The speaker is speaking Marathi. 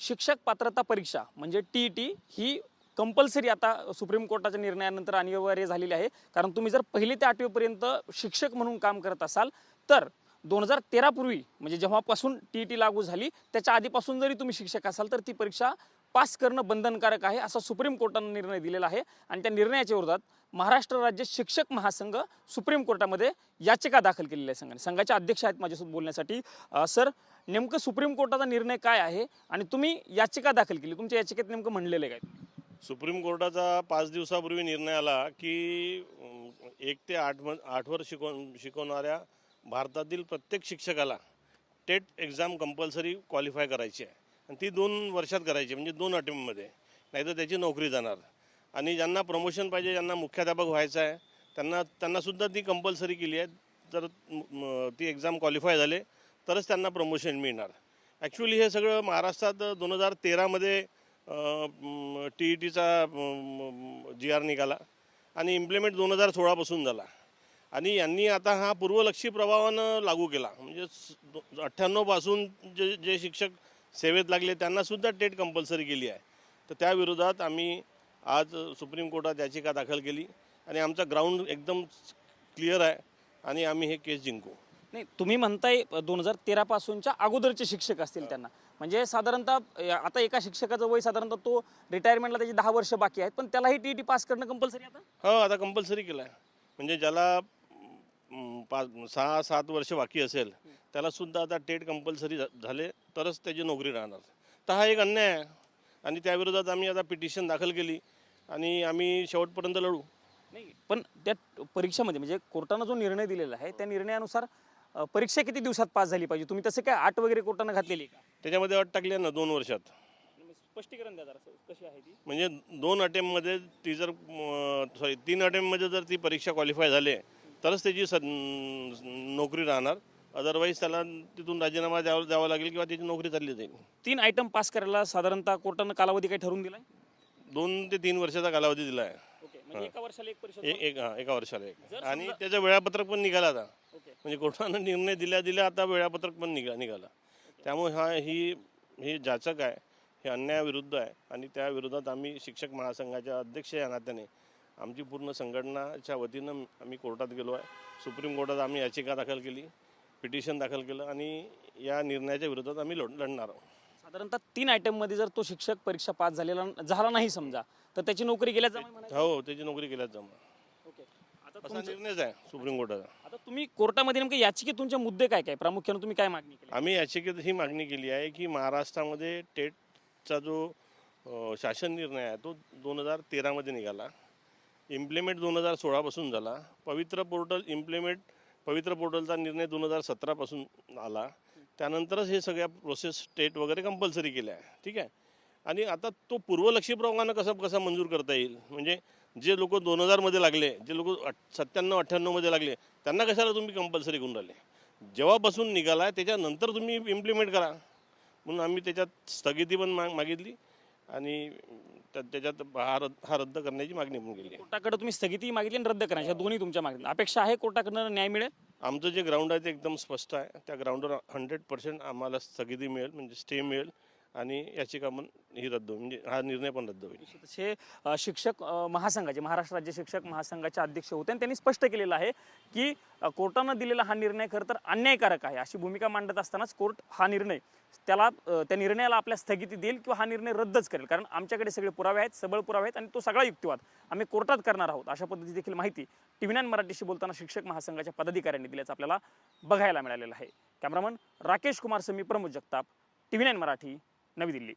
शिक्षक पात्रता परीक्षा म्हणजे टी ई टी ही कंपल्सरी आता सुप्रीम कोर्टाच्या निर्णयानंतर अनिवार्य झालेली आहे. कारण तुम्ही जर पहिली ते आठवीपर्यंत शिक्षक म्हणून काम करत असाल तर दोन हजार तेरापूर्वी म्हणजे जेव्हापासून टी ई टी लागू झाली त्याच्या आधीपासून जरी तुम्ही शिक्षक असाल तर ती परीक्षा पास करणं बंधनकारक आहे असा सुप्रीम कोर्टानं निर्णय दिलेला आहे. आणि त्या निर्णयाच्या विरोधात महाराष्ट्र राज्य शिक्षक महासंघ सुप्रीम कोर्टामध्ये याचिका दाखल केलेली आहे संघाने. संघाचे अध्यक्ष आहेत माझ्यासोबत बोलण्यासाठी. सर नेमकं सुप्रीम कोर्टाचा निर्णय काय आहे? आणि तुम्ही याचिका दाखल केली. तुमच्या याचिकेत नेमकं म्हणलेलं काय? सुप्रीम कोर्टाचा पाच दिवसापूर्वी निर्णय आला की एक ते आठ म आठवर शिकवून शिकवणाऱ्या भारतातील प्रत्येक शिक्षकाला टेट एक्झाम कंपल्सरी क्वालिफाय करायची आहे. आणि ती दोन वर्षात करायची म्हणजे दोन अटेम्पमध्ये नाहीतर त्याची नोकरी जाणार. आणि ज्यांना प्रमोशन पाहिजे ज्यांना मुख्याध्यापक व्हायचं आहे त्यांना त्यांनासुद्धा ती कंपल्सरी केली आहे. जर ती एक्झाम क्वालिफाय झाले तरच त्यांना प्रमोशन मिळणार. ॲक्च्युली हे सगळं महाराष्ट्रात दोन हजार तेरामध्ये टी ई टीचा जी आर निघाला आणि इम्प्लिमेंट दोन हजार सोळापासून झाला. आणि यांनी आता हा पूर्वलक्षी प्रभावानं लागू केला. म्हणजे अठ्ठ्याण्णवपासून जे जे शिक्षक सेवेत लागले त्यांनासुद्धा टेट कंपल्सरी केली आहे. तर त्या विरोधात आम्ही आज सुप्रीम कोर्टात याचिका दाखल केली आणि आमचा ग्राउंड एकदम क्लिअर आहे आणि आम्ही हे केस जिंकू. नाही तुम्ही म्हणताय दोन हजार तेरा पासूनच्या अगोदरचे शिक्षक असतील त्यांना. म्हणजे साधारणतः आता एका शिक्षकाचं वय साधारणतः तो रिटायरमेंटला त्याची दहा वर्ष बाकी आहेत पण त्यालाही टी टी पास करणं कंपल्सरी आता? हो आता कंपल्सरी केलं आहे म्हणजे ज्याला पाच सहा सात वर्ष बाकी असेल त्याला सुद्धा आता टेट कंपल्सरी झाले तरच त्याची नोकरी राहणार. तर हा एक अन्याय आहे. आणि त्याविरोधात आम्ही आता पिटिशन दाखल केली आणि आम्ही शेवटपर्यंत लढू. नाही पण त्या परीक्षेमध्ये म्हणजे कोर्टानं जो निर्णय दिलेला आहे त्या निर्णयानुसार अ, परीक्षा किती दिवसात पास झाली पाहिजे? तुम्ही तसे काय आठ वगैरे कोर्टानं घातलेली आहे का? त्याच्यामध्ये अट टाकली आहे ना दोन वर्षात. स्पष्टीकरण द्या जरा कशी आहे ती? म्हणजे दोन अटेम्पमध्ये ती जर सॉरी तीन अटेम्पमध्ये जर ती परीक्षा क्वालिफाय झाली तरच त्याची स नोकरी राहणार. अदरवाईज त्याला तिथून राजीनामा द्यावा द्यावा लागेल किंवा त्याची नोकरी चालली जाईल. तीन आयटम पास करायला साधारणतः कोर्टानं कालावधी काही ठरवून दिलाय? दोन ते तीन वर्षाचा कालावधी दिला आहे म्हणजे एका वर्षाला एक एक एक हां एका वर्षाला एक. जर आणि त्याचं वेळापत्रक पण निघाला आता. ओके. म्हणजे कोर्टानं निर्णय दिल्या दिल्या आता वेळापत्रक पण निघा निघाला. त्यामुळे हा ही ही जाचक आहे. हे अन्यायाविरुद्ध आहे. आणि त्या विरोधात आम्ही शिक्षक महासंघाच्या अध्यक्ष या नात्याने आमची पूर्ण संघटनाच्या वतीनं आम्ही कोर्टात गेलो आहे. सुप्रीम कोर्टात आम्ही याचिका दाखल केली पिटिशन दाखल केलं आणि या निर्णयाच्या विरोधात आम्ही लढ लढणार आहोत. साधारणतः तीन आयटममध्ये जर तो शिक्षक परीक्षा पास झालेला झाला नाही समजा तर त्याची नोकरी गेल्या जाईल म्हणायचं? हो त्याची नोकरी केल्याच जमा. ओके. आता असा तुमचं- निर्णयच आहे सुप्रीम कोर्टाचा. आता तुम्ही कोर्टामध्ये नेमके याचिके तुमचे मुद्दे काय काय? प्रामुख्याने तुम्ही काय मागणी केली? आम्ही याचिकेत ही मागणी केली आहे की महाराष्ट्रामध्ये टेटचा जो अ, शासन निर्णय आहे तो दोन हजार तेरामध्ये निघाला. इम्प्लिमेंट दोन हजार सोळापासून झाला. पवित्र पोर्टल इम्प्लिमेंट पवित्र पोर्टलचा निर्णय दोन हजार सतरापासून आला. त्यानंतरच हे सगळ्या प्रोसेस स्टेट वगैरे कंपल्सरी केल्या. आहे ठीक आहे? आणि आता तो पूर्वलक्षी प्रमाणानं कसा कसा मंजूर करता येईल? म्हणजे जे लोक दोन हजारमध्ये लागले जे लोक अठ सत्त्याण्णव अठ्ठ्याण्णवमध्ये लागले त्यांना कशाला तुम्ही कंपल्सरी करून राहिले? जेव्हापासून निघाला आहे त्याच्यानंतर तुम्ही इम्प्लिमेंट करा. म्हणून आम्ही त्याच्यात स्थगिती पण माग मागितली. आणि त्या- त्याच्यात हा रद्द हा रद्द करण्याची मागणी केली आहे. कोर्टाकडे तुम्ही स्थगिती मागितली आणि रद्द करायची या दोन्ही तुमच्या मागणी अपेक्षा आहे कोर्टाकडनं न्याय मिळेल? आमचं जे ग्राउंड आहे ते एकदम स्पष्ट आहे. त्या ग्राउंडवर हंड्रेड पर्सेंट आम्हाला स्थगिती मिळेल म्हणजे स्टे मिळेल. आणि याचिका पण ही रद्द होईल म्हणजे हा निर्णय पण रद्द होईल. हे अ, शिक्षक अ, महासंघाचे महाराष्ट्र राज्य शिक्षक महासंघाचे अध्यक्ष होते आणि त्यांनी स्पष्ट केलेलं आहे की अ, कोर्टानं दिलेला हा निर्णय खरं तर अन्यायकारक आहे. अशी भूमिका मांडत असतानाच कोर्ट हा निर्णय त्याला अ, त्या निर्णयाला आपल्या स्थगिती देईल किंवा हा निर्णय रद्दच करेल. कारण आमच्याकडे सगळे पुरावे आहेत सबळ पुरावे आहेत आणि तो सगळा युक्तिवाद आम्ही कोर्टात करणार आहोत. अशा पद्धतीची देखील माहिती टी व्ही नाईन मराठीशी बोलताना शिक्षक महासंघाच्या पदाधिकाऱ्यांनी दिल्याचं आपल्याला बघायला मिळालेलं आहे. Cameraman Rakesh Kumar Sami Pramod Jagtap T V nine Marathi. नवी दिल्ली